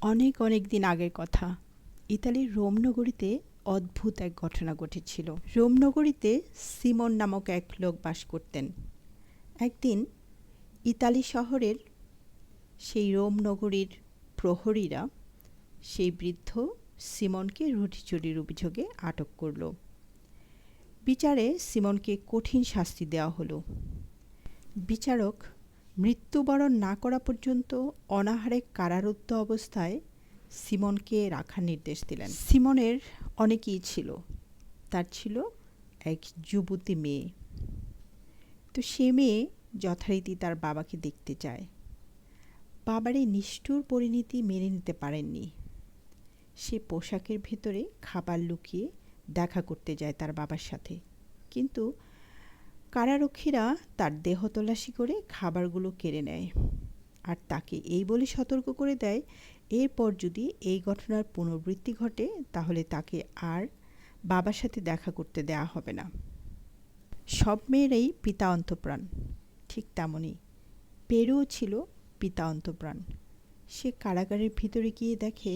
অনেক অনেক দিন আগের কথা। ইতালির রোম নগরীতে অদ্ভুত এক ঘটনা ঘটেছিল। রোম নগরীতে সিমন নামক এক লোক বাস করতেন। একদিন ইতালি শহরের সেই রোম নগরীর প্রহরীরা সেই বৃদ্ধ সিমনকে রুটি চুরির অভিযোগে আটক করল। বিচারে সিমনকে কঠিন শাস্তি দেওয়া হলো। বিচারক মৃত্যুবরণ না করা পর্যন্ত অনাহারে কারারুদ্ধ অবস্থায় সিমনকে রাখার নির্দেশ দিলেন। সিমনের অনেকেই ছিল। তার ছিল এক যুবতী মেয়ে। তো সে মেয়ে যথারীতি তার বাবাকে দেখতে চায়। বাবার এই নিষ্ঠুর পরিণতি মেনে নিতে পারেননি। সে পোশাকের ভেতরে খাবার লুকিয়ে দেখা করতে যায় তার বাবার সাথে। কিন্তু কারারক্ষীরা তার দেহ তল্লাশি করে খাবারগুলো কেড়ে নেয় আর তাকে এই বলে সতর্ক করে দেয়, এরপর যদি এই ঘটনার পুনরাবৃত্তি ঘটে, তাহলে তাকে আর বাবার সাথে দেখা করতে দেয়া হবে না। সব মেয়েরাই পিতা অন্তপ্রাণ, ঠিক তেমনই পেরুও ছিল পিতা অন্তপ্রাণ। সে কারাগারের ভিতরে গিয়ে দেখে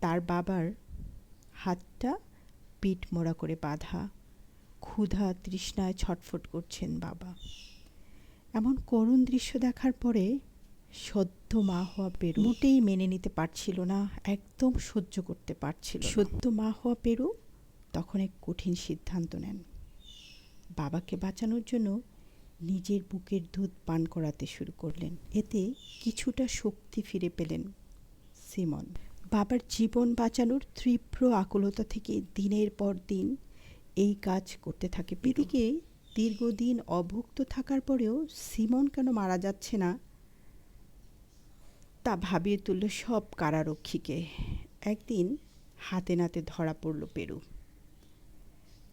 তার বাবার হাতটা পিঠ মোড়া করে বাঁধা ক্ষুধা তৃষ্ণায় ছটফট করছেন বাবা। এমন করুণ দৃশ্য দেখার পরে সদ্য মা হওয়া পেরু মোটেই মেনে নিতে পারছিল না, একদম সহ্য করতে পারছিল সদ্য মা হওয়া পেরু তখন এক কঠিন সিদ্ধান্ত নেন। বাবাকে বাঁচানোর জন্য নিজের বুকের দুধ পান করাতে শুরু করলেন। এতে কিছুটা শক্তি ফিরে পেলেন সিমন। বাবার জীবন বাঁচানোর তীব্র আকুলতা থেকে দিনের পর দিন এই কাজ করতে থাকে। এদিকে দীর্ঘদিন অভুক্ত থাকার পরেও সিমন কেন মারা যাচ্ছে না? তা ভাবিয়ে তুলল সব কারারক্ষীকে। একদিন হাতে নাতে ধরা পড়ল পেরু।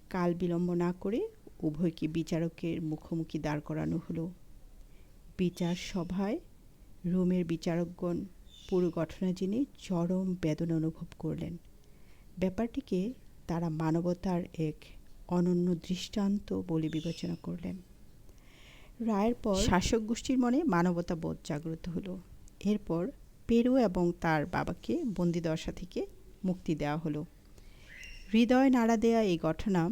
কাল বিলম্ব না করে উভয়কে বিচারকের মুখোমুখি দাঁড় করানো হলো। বিচার সভায় রোমের বিচারকগণ পুরো ঘটনা জেনে চরম বেদনা অনুভব করলেন। ব্যাপারটিকে তারা মানবতার এক অনন্য দৃষ্টান্ত বলে বিবেচনা করলেন। রায়ের পর শাসক গোষ্ঠীর মনে মানবতা বোধ জাগ্রত হলো। এরপর পেরু এবং তার বাবাকে বন্দিদশা থেকে মুক্তি দেওয়া হলো। হৃদয় নাড়া দেয়া এই ঘটনা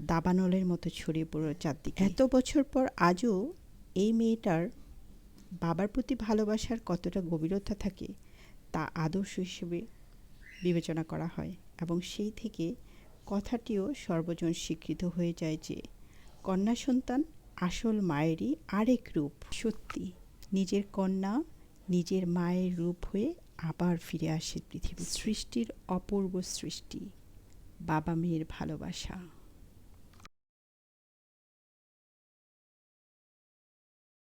দাবানলের মতো ছড়িয়ে পড়ল চারদিকে। এত বছর পর আজও এই মেয়েটার বাবার প্রতি ভালোবাসার কতটা গভীরতা থাকে তা আদর্শ হিসেবে বিবেচনা করা হয় এবং সেই থেকে কথাটিও সর্বজন স্বীকৃত হয়ে যায় যে, কন্যা সন্তান আসল মায়েরই আরেক রূপ। সত্যি, নিজের কন্যা নিজের মায়ের রূপ হয়ে আবার ফিরে আসে পৃথিবী। সৃষ্টির অপূর্ব সৃষ্টি, বাবা মেয়ের ভালোবাসা।